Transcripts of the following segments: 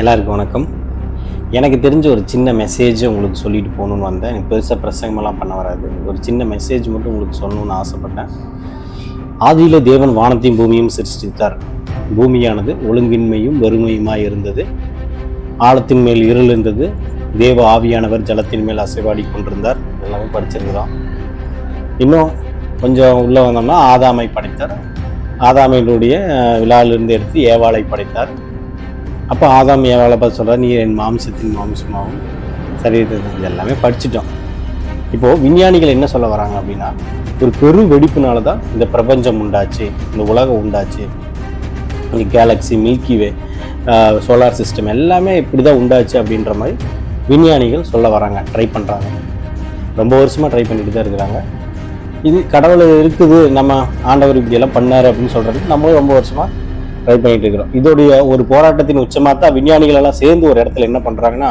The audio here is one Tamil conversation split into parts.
எல்லாருக்கும் வணக்கம். எனக்கு தெரிஞ்ச ஒரு சின்ன மெசேஜ் உங்களுக்கு சொல்லிட்டு போகணுன்னு வந்தேன். எனக்கு பெருசாக பிரசங்கமெல்லாம் பண்ண வராது. ஒரு சின்ன மெசேஜ் மட்டும் உங்களுக்கு சொல்லணும்னு ஆசைப்பட்டேன். ஆதியில் தேவன் வானத்தையும் பூமியும் சிருஷ்டித்தார். பூமியானது ஒழுங்கின்மையும் வெறுமையுமாய் இருந்தது. ஆழத்தின் மேல் இருள் இருந்தது. தேவ ஆவியானவர் ஜலத்தின் மேல் அசைவாடி கொண்டிருந்தார். எல்லாமே படிச்சிருக்கிறோம். இன்னும் கொஞ்சம் உள்ளே வந்தோம்னா ஆதாமை படைத்தார். ஆதாமையினுடைய விழாவிலிருந்து எடுத்து ஏவாளை படைத்தார். அப்போ ஆதாம் ஏவால பார்த்து சொல்கிறார் நீ என் மாம்சத்தின் மாம்சமாகவும் சரீரத்தின் இது எல்லாமே படிச்சிட்டோம். இப்போது விஞ்ஞானிகள் என்ன சொல்ல வராங்க அப்படின்னா ஒரு பெரு வெடிப்புனால தான் இந்த பிரபஞ்சம் உண்டாச்சு இந்த உலகம் உண்டாச்சு. இந்த galaxy milky way solar system எல்லாமே இப்படி தான் உண்டாச்சு அப்படின்ற மாதிரி விஞ்ஞானிகள் சொல்ல வராங்க ட்ரை பண்ணுறாங்க ரொம்ப வருஷமாக ட்ரை பண்ணிட்டு தான் இருக்கிறாங்க. இது கடவுள் இருக்குது நம்ம ஆண்டவர் இப்படியெல்லாம் பண்ணார் அப்படின்னு சொல்கிறதுக்கு நம்மளும் ரொம்ப வருஷமாக ட்ரை பண்ணிட்டு இருக்கிறோம். இதோடைய ஒரு போராட்டத்தின் உச்சமாக தான் விஞ்ஞானிகள் எல்லாம் சேர்ந்து ஒரு இடத்துல என்ன பண்ணுறாங்கன்னா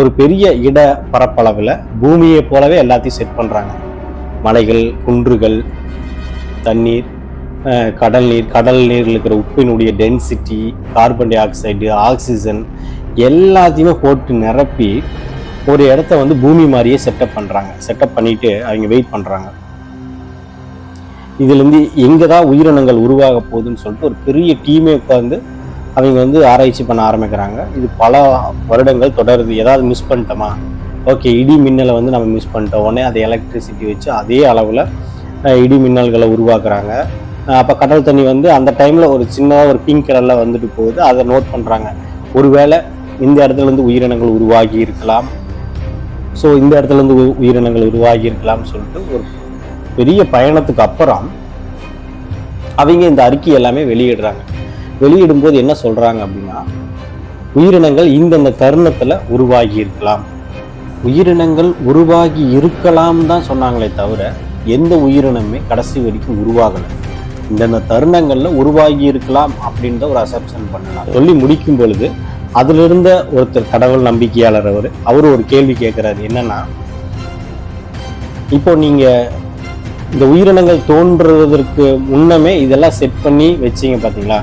ஒரு பெரிய இட பரப்பளவில் பூமியை போலவே எல்லாத்தையும் செட் பண்ணுறாங்க மலைகள் குன்றுகள் தண்ணீர் கடல் நீர் கடல் நீரில் இருக்கிற உப்பினுடைய density carbon dioxide oxygen எல்லாத்தையுமே போட்டு நிரப்பி ஒரு இடத்த வந்து பூமி மாதிரியே செட்டப் பண்ணுறாங்க செட்டப் பண்ணிவிட்டு அவங்க வெயிட் பண்ணுறாங்க இதுலேருந்து எங்கே தான் உயிரினங்கள் உருவாக போகுதுன்னு சொல்லிட்டு ஒரு பெரிய டீமே உட்காந்து அவங்க வந்து ஆராய்ச்சி பண்ண ஆரம்பிக்கிறாங்க. இது பல வருடங்கள் தொடருது. ஏதாவது மிஸ் பண்ணிட்டோமா? ஓகே இடி மின்னலை வந்து நம்ம மிஸ் பண்ணிட்டோம். உடனே அதை எலக்ட்ரிசிட்டி வச்சு அதே அளவில் இடி மின்னல்களை உருவாக்குறாங்க. அப்போ கடல் தண்ணி வந்து அந்த டைமில் ஒரு சின்னதாக ஒரு பிங்க் கலரில் வந்துட்டு போகுது. அதை நோட் பண்ணுறாங்க ஒருவேளை இந்த இடத்துல இருந்து உயிரினங்கள் உருவாகி இருக்கலாம். ஸோ இந்த இடத்துல இருந்து உ- உயிரினங்கள் உருவாகி இருக்கலாம்னு சொல்லிட்டு ஒரு பெரிய பயணத்துக்கு அப்புறம் அவங்க இந்த அறிக்கை எல்லாமே வெளியிடுறாங்க. வெளியிடும்போது என்ன சொல்றாங்க அப்படின்னா உயிரினங்கள் இந்தந்த தருணத்தில் உருவாகி இருக்கலாம். உயிரினங்கள் உருவாகி இருக்கலாம் தான் சொன்னாங்களே தவிர எந்த உயிரினமே கடைசி வரைக்கும் உருவாகலை. இந்தந்த தருணங்களில் உருவாகி இருக்கலாம் அப்படின்ற ஒரு அசப்ஷன் பண்ணலாம். சொல்லி முடிக்கும் பொழுது அதுல இருந்த ஒருத்தர் கடவுள் நம்பிக்கையாளர் அவர் அவர் ஒரு கேள்வி கேட்குறாரு என்னன்னா இப்போ நீங்கள் இந்த உயிரினங்கள் தோன்றுவதற்கு முன்னமே இதெல்லாம் செட் பண்ணி வச்சீங்க பார்த்தீங்களா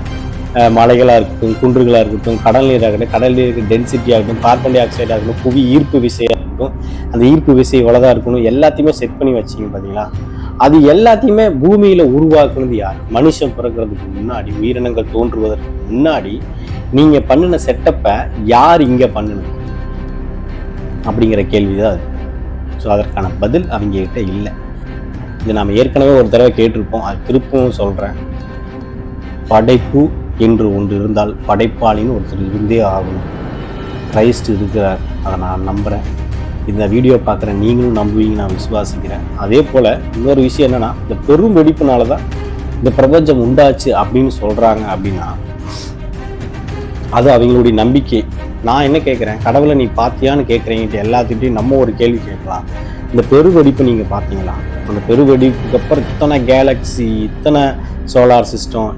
மலைகளாக இருக்கட்டும் குன்றுகளாக இருக்கட்டும் கடல் நீராக இருக்கட்டும் கடல் நீர் டென்சிட்டியாக இருக்கட்டும் கார்பன் டை ஆக்சைடாக இருக்கட்டும் புவி ஈர்ப்பு விசையாக இருக்கட்டும் அந்த ஈர்ப்பு விசை இவ்வளோதான் இருக்கணும் எல்லாத்தையுமே செட் பண்ணி வச்சீங்க பார்த்தீங்களா அது எல்லாத்தையுமே பூமியில் உருவாக்குனது யார்? மனுஷன் பிறக்கிறதுக்கு முன்னாடி உயிரினங்கள் தோன்றுவதற்கு முன்னாடி நீங்கள் பண்ணின செட்டப்பை யார் இங்கே பண்ணணும் அப்படிங்கிற கேள்விதான் அது. ஸோ அதற்கான பதில் அவங்ககிட்ட இல்லை. இது நாம் ஏற்கனவே ஒரு தடவை கேட்டிருப்போம். அது திருப்பவும் சொல்கிறேன் படைப்பு என்று ஒன்று இருந்தால் படைப்பாளின்னு ஒருத்தர் இருந்தே ஆகணும். கிரைஸ்ட் இருக்கிறார். அதை நான் நம்புகிறேன் இந்த வீடியோ பார்க்குற நீங்களும் நம்புவீங்க நான் விசுவாசிக்கிறேன். அதே போல் இன்னொரு விஷயம் என்னென்னா இந்த பெரும் வெடிப்புனால தான் இந்த பிரபஞ்சம் உண்டாச்சு அப்படின்னு சொல்கிறாங்க அப்படின்னா அது அவங்களுடைய நம்பிக்கை. நான் என்ன கேட்குறேன் கடவுளை நீ பார்த்தியான்னு கேட்குறீங்கிட்ட எல்லாத்துக்கிட்டையும் நம்ம ஒரு கேள்வி கேட்கலாம். இந்த பெருவெடிப்பு நீங்கள் பார்த்தீங்களா? அந்த பெருவெடிப்புக்கு அப்புறம் இத்தனை கேலக்ஸி இத்தனை சோலார் சிஸ்டம்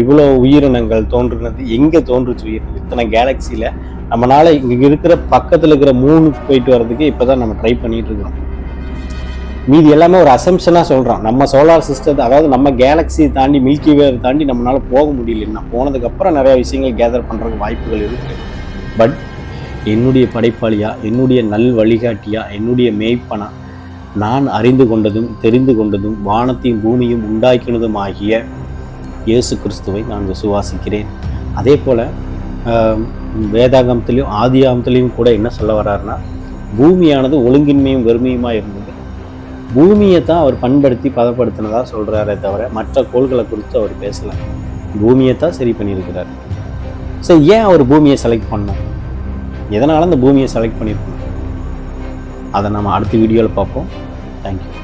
இவ்வளோ உயிரினங்கள் தோன்றுனது எங்கே தோன்றுச்சு உயிரினங்கள் இத்தனை கேலக்சியில் நம்மளால் இங்கே இருக்கிற பக்கத்தில் இருக்கிற மூணுக்கு போயிட்டு வர்றதுக்கு இப்போ தான் நம்ம ட்ரை பண்ணிட்டு இருக்கிறோம். மீதி எல்லாமே ஒரு அசம்ஷனாக சொல்கிறோம் நம்ம சோலார் சிஸ்டத்தை அதாவது நம்ம கேலக்ஸியை தாண்டி மில்கி வேர் தாண்டி நம்மளால் போக முடியல. போனதுக்கப்புறம் நிறையா விஷயங்கள் கேதர் பண்ணுறதுக்கு வாய்ப்புகள் இருக்குது பட் என்னுடைய படைப்பாளியா என்னுடைய நல் வழிகாட்டியா என்னுடைய மேய்ப்பனா? நான் அறிந்து கொண்டதும் தெரிந்து கொண்டதும் வானத்தையும் பூமியும் உண்டாக்கினதும் ஆகிய இயேசு கிறிஸ்துவை நான் விசுவாசிக்கிறேன். அதே போல் வேதாகமத்திலையும் ஆதியாகமத்திலையும் கூட என்ன சொல்ல வர்றாருன்னா பூமியானது ஒழுங்கின்மையும் வெறுமையுமா இருந்தது. பூமியை தான் அவர் பண்படுத்தி பதப்படுத்தினதாக சொல்கிறாரே தவிர மற்ற கோள்களை குறித்து அவர் பேசலை. பூமியை தான் சரி பண்ணியிருக்கிறார். ஸோ ஏன் அவர் பூமியை செலக்ட் பண்ணோம் எதனால் அந்த பூமியை செலக்ட் பண்ணியிருக்கோம் அதை நம்ம அடுத்த வீடியோவில் பார்ப்போம். தேங்க்யூ